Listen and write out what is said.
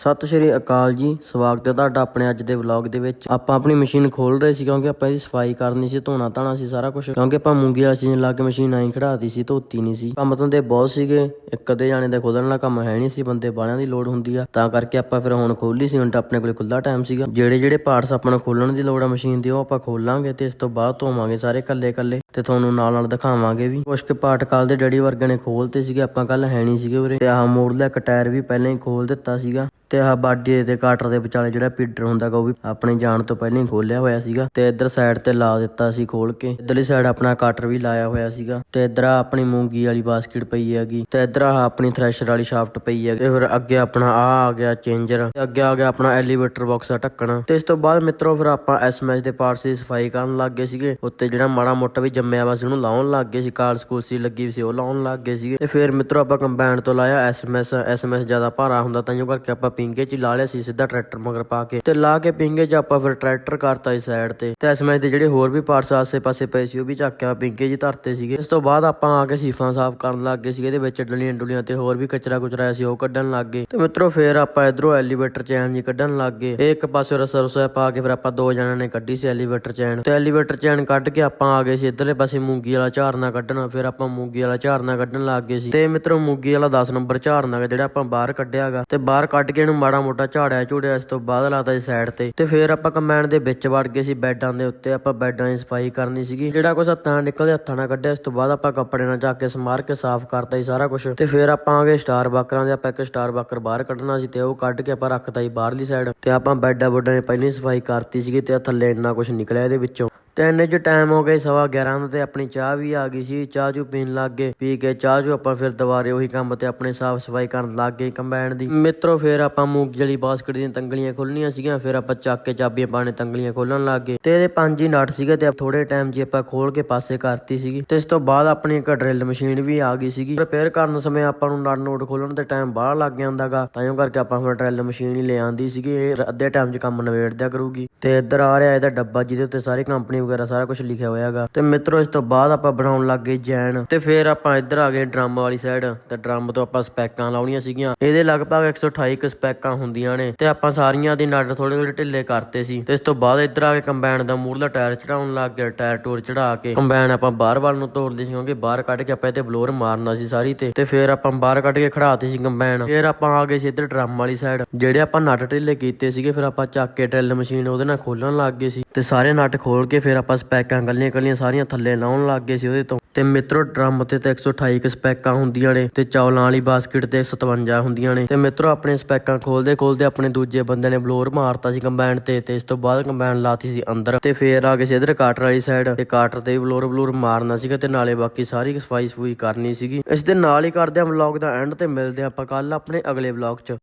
ਸਤਿ ਸ਼੍ਰੀ ਅਕਾਲ ਜੀ, ਸਵਾਗਤ ਹੈ ਤੁਹਾਡਾ ਆਪਣੇ ਅੱਜ ਦੇ ਵਲੌਗ ਦੇ ਵਿੱਚ। ਆਪਾਂ ਆਪਣੀ ਮਸ਼ੀਨ ਖੋਲ ਰਹੇ ਸੀ ਕਿਉਂਕਿ ਆਪਾਂ ਇਹਦੀ ਸਫ਼ਾਈ ਕਰਨੀ ਸੀ, ਧੋਣਾ ਧਾਣਾ ਸੀ ਸਾਰਾ ਕੁਝ ਕਿਉਂਕਿ ਆਪਾਂ ਮੂੰਗੀ ਵਾਲੀ ਸੀਜ਼ਨ ਲਾ ਕੇ ਮਸ਼ੀਨ ਆਈ ਖੜਾਤੀ ਸੀ, ਧੋਤੀ ਨਹੀਂ ਸੀ। ਕੰਮ ਧੰਦੇ ਬਹੁਤ ਸੀਗੇ, ਇੱਕ ਅੱਧੇ ਜਾਣੇ ਦਾ ਖੋਲਣ ਵਾਲਾ ਕੰਮ ਹੈ ਨਹੀਂ ਸੀ, ਬੰਦੇ ਬਾਲਿਆਂ ਦੀ ਲੋੜ ਹੁੰਦੀ ਆ। ਤਾਂ ਕਰਕੇ ਆਪਾਂ ਫਿਰ ਹੁਣ ਖੋਲੀ ਸੀ, ਹੁਣ ਤਾਂ ਆਪਣੇ ਕੋਲ ਖੁੱਲਾ ਟਾਈਮ ਸੀਗਾ। ਜਿਹੜੇ ਜਿਹੜੇ ਪਾਰਟਸ ਆਪਾਂ ਨੂੰ ਖੋਲਣ ਦੀ ਲੋੜ ਆ ਮਸ਼ੀਨ ਦੀ, ਉਹ ਆਪਾਂ ਖੋਲਾਂਗੇ ਤੇ ਇਸ ਤੋਂ ਬਾਅਦ ਧੋਵਾਂਗੇ ਸਾਰੇ ਕੱਲੇ ਕੱਲੇ ਤੇ ਤੁਹਾਨੂੰ ਨਾਲ ਨਾਲ ਦਿਖਾਵਾਂਗੇ ਵੀ। ਕੁਛ ਕੁ ਪਾਰਟ ਕੱਲ ਦੇ ਡੈਡੀ ਵਰਗੇ ਨੇ ਖੋਲਤੇ ਸੀਗੇ, ਆਪਾਂ ਕੱਲ ਹੈ ਨਹੀਂ ਸੀਗੇ ਉਰੇ। ਤੇ ਆਹ ਮੋੜਲਾ ਇੱਕ ਟਾਇਰ ਵੀ ਪਹਿਲਾਂ ਹੀ ਖੋਲ ਦਿੱਤਾ ਸੀਗਾ। ਤੇ ਆਹ ਬਾਡੀ ਤੇ ਕਾਟਰ ਦੇ ਵਿਚਾਲੇ ਜਿਹੜਾ ਪੀਡਰ ਹੁੰਦਾ ਗਾ, ਉਹ ਵੀ ਆਪਣੇ ਜਾਣ ਤੋਂ ਪਹਿਲਾਂ ਹੀ ਖੋਲਿਆ ਹੋਇਆ ਸੀਗਾ ਤੇ ਇੱਧਰ ਸਾਈਡ ਤੇ ਲਾ ਦਿੱਤਾ ਸੀ ਖੋਲ ਕੇ। ਇੱਧਰਲੀ ਸਾਈਡ ਆਪਣਾ ਕਾਟਰ ਵੀ ਲਾਇਆ ਹੋਇਆ ਸੀਗਾ ਤੇ ਇੱਧਰ ਆਹ ਆਪਣੀ ਮੂੰਗੀ ਵਾਲੀ ਬਾਸਕਟ ਪਈ ਹੈਗੀ ਤੇ ਇੱਧਰ ਆਹ ਆਪਣੀ ਥ੍ਰੈਸ਼ਰ ਵਾਲੀ ਸ਼ਾਫਟ ਪਈ ਹੈ ਤੇ ਫਿਰ ਅੱਗੇ ਆਪਣਾ ਆ ਆ ਗਿਆ ਚੇਂਜਰ ਤੇ ਅੱਗੇ ਆ ਗਿਆ ਆਪਣਾ ਐਲੀਵੇਟਰ ਬਾਕਸ ਦਾ ਢੱਕਣ। ਤੇ ਇਸ ਤੋਂ ਬਾਅਦ ਮਿੱਤਰੋ ਫਿਰ ਆਪਾਂ ਐਸਐਮਐਸ ਦੇ ਪਾਰਟਸ ਦੀ ਸਫ਼ਾਈ ਕਰਨ ਲੱਗ ਗਏ ਸੀਗੇ, ਉੱਤੇ ਜਿਹੜਾ ਮਾੜਾ ਮੋਟਾ ਵੀ ਜੰਮਿਆ ਵਾ ਸੀ, ਉਹਨੂੰ ਲਾਉਣ ਲੱਗ ਗਏ ਸੀ, ਕਾਲਸ ਸਕੂਲ ਲੱਗੀ ਵੀ ਸੀ, ਉਹ ਲਾਉਣ ਲੱਗ ਗਏ ਸੀਗੇ। ਤੇ ਫਿਰ ਮਿੱਤਰੋ ਆਪਾਂ ਕੰਬਾਈਨ ਤੋਂ ਲਾਇਆ ਐਸਐਮਐਸ ਐਸਐਮਐਸ ਜ਼ਿਆਦਾ ਭਾਰਾ ਹੁੰਦਾ ਤਾਂ ਜੋ ਕਰਕੇ ਆਪਾਂ ਪਿੰਗੇ 'ਚ ਲਾ ਲਿਆ ਸੀ ਸਿੱਧਾ ਟਰੈਕਟਰ ਮਗਰ ਪਾ ਕੇ ਤੇ ਲਾ ਕੇ ਪਿੰਗੇ 'ਚ ਆਪਾਂ ਫਿਰ ਟਰੈਕਟਰ ਕਰਤਾ ਇਸ ਸਾਈਡ ਤੇ। ਤੇ ਐਸਐਮਐਸ ਦੇ ਜਿਹੜੇ ਹੋਰ ਵੀ ਪਾਰਟਸ ਆਸੇ-ਪਾਸੇ ਪਏ ਸੀ, ਉਹ ਵੀ ਚੱਕਿਆ ਪਿੰਗੇ 'ਚ ਧਰਤੇ ਸੀਗੇ। ਇਸ ਤੋਂ ਬਾਅਦ ਆਪਾਂ ਆ ਕੇ ਸੀਫਾਂ ਸਾਫ਼ ਕਰਨ ਲੱਗ ਗਏ ਸੀਗੇ, ਇਹਦੇ ਵਿੱਚ ਡਲੀਆਂ ਡੁਲੀਆਂ ਤੇ ਹੋਰ ਵੀ ਕਚਰਾ ਕੁਚਰਾ ਸੀ, ਉਹ ਕੱਢਣ ਲੱਗ ਗਏ। ਤੇ ਮਿੱਤਰੋ ਫਿਰ ਆਪਾਂ ਇਧਰੋਂ ਐਲੀਵੇਟਰ ਚੈਨ ਜੀ ਕੱਢਣ ਲੱਗ ਗਏ। ਇਹ ਇੱਕ ਪਾਸੇ ਰਸਾ ਰਸਾ ਪਾ ਕੇ ਫਿਰ ਆਪਾਂ ਦੋ ਜਣਾਂ ਨੇ ਕੱਢੀ ਸੀ ਐਲੀਵੇਟਰ ਚੈਨ ਤੇ ਐਲੀਵੇਟਰ ਚੈਨ ਕੱਢ ਕੇ ਆਪਾਂ ਆ ਗਏ ਸੀ ਇਧਰਲੇ ਪਾਸੇ ਮੂੰਗੀ ਵਾਲਾ ਝਾਰਨਾ ਕੱਢਣਾ, ਫਿਰ ਆਪਾਂ ਮੂੰਗੀ ਵਾਲਾ ਝਾਰਨਾ ਕੱਢਣ ਲੱਗ ਗਏ ਸੀ। ਤੇ ਮਿੱਤਰੋ ਮੂੰਗੀ ਵਾਲਾ 10 ਨੰਬਰ ਝਾਰਨਾ ਗਾ, ਜਿਹੜਾ ਆਪਾਂ ਬਾਹਰ ਕੱਢਿਆਗਾ ਤੇ ਬਾਹਰ ਕੱਢ ਕੇ ਇਹਨੂੰ ਮਾੜਾ ਮੋਟਾ ਝਾੜਿਆ ਝੂੜਿਆ ਇਸ ਤੋਂ ਬਾਅਦ ਲਾਤਾ ਸੀ ਸਾਈਡ ਤੇ। ਤੇ ਫਿਰ ਆਪਾਂ ਕੰਬਾਈਨ ਦੇ ਵਿੱਚ ਵੜ ਗਏ ਸੀ ਬੈੱਡਾਂ ਦੇ ਉੱਤੇ। ਆਪਾਂ ਬੈੱਡਾਂ ਦੀ ਸਫ਼ਾਈ ਕਰਨੀ ਸੀਗੀ। ਜਿਹੜਾ ਕੁਛ ਹੱਥਾਂ ਨਾਲ ਨਿਕਲਦੇ ਹੱਥਾਂ ਨਾਲ ਕੱਢਿਆ। ਇਸ ਤੋਂ ਬਾਅਦ ਆਪਾਂ ਕੱਪੜੇ ਨਾਲ ਜਾ ਕੇ ਸਮਾਰ ਕੇ ਸਾਫ਼ ਕਰਤਾ ਸੀ ਸਾਰਾ ਕੁਝ ਤੇ ਫਿਰ ਆਪਾਂ ਆ ਗਏ ਸਟਾਰ ਬਾਕਰਾਂ ਦੇ। ਆਪਾਂ ਇੱਕ ਸਟਾਰ ਬਾਕਰ ਬਾਹਰ ਕੱਢਣਾ ਸੀ ਤੇ ਉਹ ਕੱਢ ਕੇ ਆਪਾਂ ਰੱਖਤਾ ਸੀ ਬਾਹਰਲੀ ਸਾਈਡ ਤੇ ਆਪਾਂ ਬੈੱਡਾਂ ਬੁੱਡਾਂ ਦੀ ਪਹਿਲਾਂ ਹੀ ਸਫ਼ਾਈ ਕਰਤੀ ਸੀਗੀ ਤੇ ਥੱਲੇ ਇੰਨਾ ਕੁਝ ਨਿਕਲਿਆ ਇਹਦੇ ਵਿੱਚੋਂ। ਤੇ ਇੰਨੇ ਚ ਟਾਈਮ ਹੋ ਗਿਆ ਸਵਾ 11 ਦਾ ਤੇ ਆਪਣੀ ਚਾਹ ਵੀ ਆ ਗਈ ਸੀ। ਚਾਹ ਚੂ ਪੀਣ ਲੱਗ ਗਏ। ਪੀ ਕੇ ਚਾਹ ਚੂ ਆਪਾਂ ਫਿਰ ਦੁਬਾਰੇ ਉਹੀ ਕੰਮ ਤੇ ਆਪਣੇ ਸਾਫ਼ ਸਫ਼ਾਈ ਕਰਨ ਲੱਗ ਗਏ ਕੰਬਾਈਨ ਦੀ। ਮਿੱਤਰੋ, ਫਿਰ ਆਪਾਂ ਮੂੰਗ ਜਲੀ ਬਾਸਕਟ ਦੀਆਂ ਤੰਗਲੀਆਂ ਖੋਲਣੀਆਂ ਸੀਗੀਆਂ, ਫਿਰ ਆਪਾਂ ਚੱਕ ਕੇ ਚਾਬੀਆਂ ਪਾਣੇ ਤੰਗਲੀਆਂ ਖੋਲਣ ਲੱਗ ਗਏ। ਤੇ ਇਹਦੇ ਪੰਜ ਹੀ ਨਟ ਸੀਗੇ ਤੇ ਥੋੜੇ ਟਾਈਮ 'ਚ ਆਪਾਂ ਖੋਲ ਕੇ ਪਾਸੇ ਕਰਤੀ ਸੀਗੀ। ਤੇ ਇਸ ਤੋਂ ਬਾਅਦ ਆਪਣੀ ਇੱਕ ਡਰਿਲ ਮਸ਼ੀਨ ਵੀ ਆ ਗਈ ਸੀਗੀ। ਰਿਪੇਅਰ ਕਰਨ ਸਮੇਂ ਆਪਾਂ ਨੂੰ ਨਟ ਨੋਟ ਖੋਲਣ ਤੇ ਟਾਈਮ ਬਾਹਰ ਲੱਗ ਜਾਂਦਾਗਾ ਤਾਂ ਕਰਕੇ ਆਪਾਂ ਹੁਣ ਡਰਿਲ ਮਸ਼ੀਨ ਹੀ ਲੈ ਆਂਦੀ ਸੀਗੀ। ਇਹ ਅੱਧੇ ਟਾਈਮ 'ਚ ਕੰਮ ਨਵੇੜ ਦਿਆ ਕਰੂਗੀ। ਤੇ ਇੱਧਰ ਆ ਰਿਹਾ ਇਹਦਾ ਡੱਬਾ ਜਿਹਦੇ ਉੱਤੇ ਸਾਰੀ ਕੰਪਨੀ ਵਗੈਰਾ ਸਾਰਾ ਕੁਝ ਲਿਖਿਆ ਹੋਇਆ ਹੈਗਾ। ਤੇ ਮਿੱਤਰੋ, ਇਸ ਤੋਂ ਬਾਅਦ ਆਪਾਂ ਬਣਾਉਣ ਲੱਗ ਗਏ ਜੈਨ। ਤੇ ਫਿਰ ਆਪਾਂ ਇੱਧਰ ਆ ਗਏ ਡਰਮ ਵਾਲੀ ਸਾਈਡ ਤੇ ਡਰਮ ਤੋਂ ਆਪਾਂ ਸਪੈਕਾਂ ਲਾਉਣੀਆਂ ਸੀਗੀਆਂ। ਇਹਦੇ ਲਗਭਗ 128 ਕੁ ਸਪੈਕਾਂ ਹੁੰਦੀਆਂ ਨੇ। ਤੇ ਆਪਾਂ ਸਾਰੀਆਂ ਦੀ ਨਟ ਥੋੜੇ ਥੋੜੇ ਢਿੱਲੇ ਕਰਤੇ ਸੀ। ਤੇ ਇਸ ਤੋਂ ਬਾਅਦ ਇੱਧਰ ਆ ਕੇ ਕੰਬਾਈਨ ਦਾ ਮੂਰਲਾ ਟਾਇਰ ਚੜਾਉਣ ਲੱਗ ਗਿਆ। ਟਾਇਰ ਟੂਰ ਚੜਾ ਕੇ ਕੰਬਾਈਨ ਆਪਾਂ ਬਾਹਰ ਵੱਲ ਨੂੰ ਤੋੜਦੇ ਸੀ ਕਿਉਂਕਿ ਬਾਹਰ ਕੱਢ ਕੇ ਆਪਾਂ ਇਹਦੇ ਬਲੋਰ ਮਾਰਨਾ ਸੀ ਸਾਰੀ ਤੇ। ਤੇ ਫਿਰ ਆਪਾਂ ਬਾਹਰ ਕੱਢ ਕੇ ਖੜਾਤੇ ਸੀ ਕੰਬਾਈਨ। ਫਿਰ ਆਪਾਂ ਆ ਗਏ ਸੀ ਇੱਧਰ ਡਰਮ ਵਾਲੀ ਸਾਈਡ ਜਿਹੜੇ ਆਪਾਂ ਨਟ ਢਿੱਲੇ ਕੀਤੇ ਸੀਗੇ, ਫਿਰ ਆਪਾਂ ਚੱਕ ਕੇ ਡਰਿਲ ਮਸ਼ੀਨ ਉਹਦੇ ਨਾਲ ਖੋਲਣ ਲੱਗ ਗਏ ਸੀ। ਤੇ ਸਾਰੇ ਨਟ ਖੋਲ ਕੇ ਫਿਰ ਆਪਾਂ ਸਪੈਕਾਂ ਗੱਲੀਆਂ ਗੱਲੀਆਂ ਸਾਰੀਆਂ ਥੱਲੇ ਲਾਉਣ ਲੱਗ ਗਏ ਸੀ ਉਹਦੇ ਤੋਂ। ਤੇ ਮਿੱਤਰੋ, ਡਰਮ ਤੇ ਤਾਂ 128 ਕੁ ਸਪੈਕਾਂ ਹੁੰਦੀਆਂ ਨੇ ਤੇ ਚੌਲਾਂ ਵਾਲੀ ਬਾਸਕਟ ਤੇ 57 ਹੁੰਦੀਆਂ ਨੇ। ਤੇ ਮਿੱਤਰੋ, ਆਪਣੇ ਸਪੈਕਾਂ ਖੋਲਦੇ ਖੋਲਦੇ ਆਪਣੇ ਦੂਜੇ ਬੰਦੇ ਨੇ ਬਲੋਰ ਮਾਰਤਾ ਸੀ ਕੰਬਾਈਨ ਤੇ ਤੇ ਇਸ ਤੋਂ ਬਾਅਦ ਕੰਬਾਈਨ ਲਾਤੀ ਸੀ ਅੰਦਰ। ਤੇ ਫੇਰ ਆ ਗਏ ਸੀ ਇਧਰ ਕਾਟਰ ਵਾਲੀ ਸਾਈਡ ਤੇ ਕਾਟਰ ਤੇ ਵੀ ਬਲੋਰ ਬਲੋਰ ਮਾਰਨਾ ਸੀਗਾ ਤੇ ਨਾਲੇ ਬਾਕੀ ਸਾਰੀ ਸਫ਼ਾਈ ਸਫੂਈ ਕਰਨੀ ਸੀਗੀ। ਇਸ ਦੇ ਨਾਲ ਹੀ ਕਰਦੇ ਆ ਵਲੌਗ ਦਾ ਐਂਡ ਤੇ ਮਿਲਦੇ ਆ ਆਪਾਂ ਕੱਲ ਆਪਣੇ ਅਗਲੇ ਵਲੌਗ 'ਚ।